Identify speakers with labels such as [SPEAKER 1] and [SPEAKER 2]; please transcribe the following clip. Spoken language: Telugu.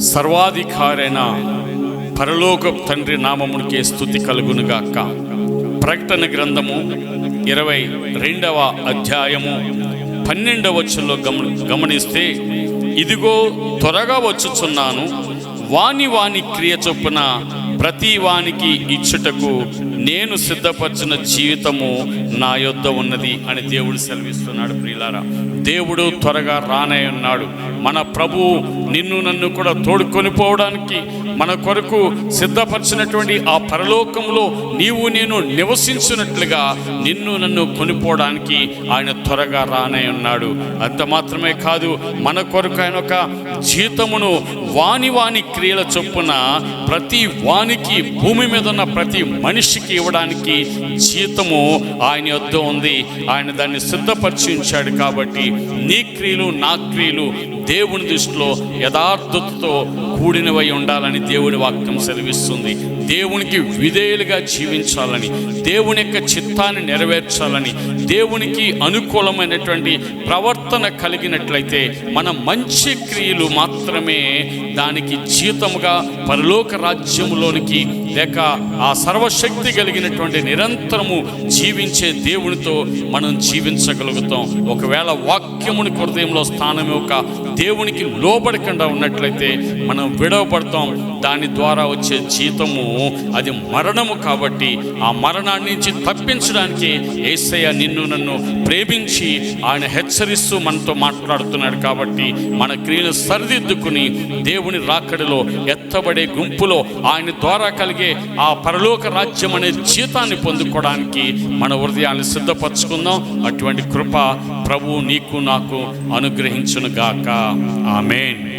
[SPEAKER 1] సర్వాధికారైన పరలోక తండ్రి నామమునికే స్థుతి కలుగునుగాక. ప్రకటన గ్రంథము ఇరవై రెండవ అధ్యాయము పన్నెండవ వచ్చంలో గమ గమనిస్తే ఇదిగో త్వరగా వచ్చుచున్నాను వాని వాని క్రియ చొప్పున ప్రతి వానికి ఇచ్చుటకు నేను సిద్ధపరిచిన జీవితము నా యొద్ద ఉన్నది అని దేవుడు సెలవిస్తున్నాడు ప్రియులారా. దేవుడు త్వరగా రానే ఉన్నాడు. మన ప్రభు నిన్ను నన్ను కూడా తోడుకొని పోవడానికి మన కొరకు సిద్ధపరిచినటువంటి ఆ పరలోకంలో నీవు నేను నివసించినట్లుగా నిన్ను నన్ను కొనిపోవడానికి ఆయన త్వరగా రానే ఉన్నాడు. అంత మాత్రమే కాదు మన కొరకు ఆయన ఒక జీతమును వాని వాని క్రియల చొప్పున ప్రతి వానికి భూమి మీద ఉన్న ప్రతి మనిషికి ఇవ్వడానికి జీతము ఆయన యొద్ద ఉంది. ఆయన దాన్ని సిద్ధపరిచి ఉంచాడు కాబట్టి నీ క్రియలు నా క్రియలు దేవుని దృష్టిలో యథార్థతతో కూడినవై ఉండాలని దేవుడి వాక్యం సెలవిస్తుంది. దేవునికి విధేయులుగా జీవించాలని దేవుని యొక్క చిత్తాన్ని నెరవేర్చాలని దేవునికి అనుకూలమైనటువంటి ప్రవర్తన కలిగినట్లయితే మన మంచి క్రియలు మాత్రమే దానికి జీతముగా పరలోక రాజ్యంలోనికి లేక ఆ సర్వశక్తి కలిగినటువంటి నిరంతరము జీవించే దేవునితో మనం జీవించగలుగుతాం. ఒకవేళ వాక్యముని హృదయంలో స్థానం ఒక దేవునికి లోబడకుండా ఉన్నట్లయితే మనం విడవబడతాం దాని ద్వారా వచ్చే జీతము అది మరణము కాబట్టి ఆ మరణాన్ని నుంచి తప్పించడానికి ఏసయ్య నిన్ను నన్ను ప్రేమించి ఆయన హెచ్చరిస్తూ మనతో మాట్లాడుతున్నాడు కాబట్టి మన క్రియను సరిదిద్దుకుని దేవుని రాకడిలో ఎత్తబడే గుంపులో ఆయన ద్వారా కలిగే ఆ పరలోక రాజ్యం అనే జీతాన్ని పొందుకోవడానికి మన హృదయాన్ని సిద్ధపరచుకుందాం. అటువంటి కృప ప్రభు నీకు నాకు అనుగ్రహించునుగాక. ఆమెన్.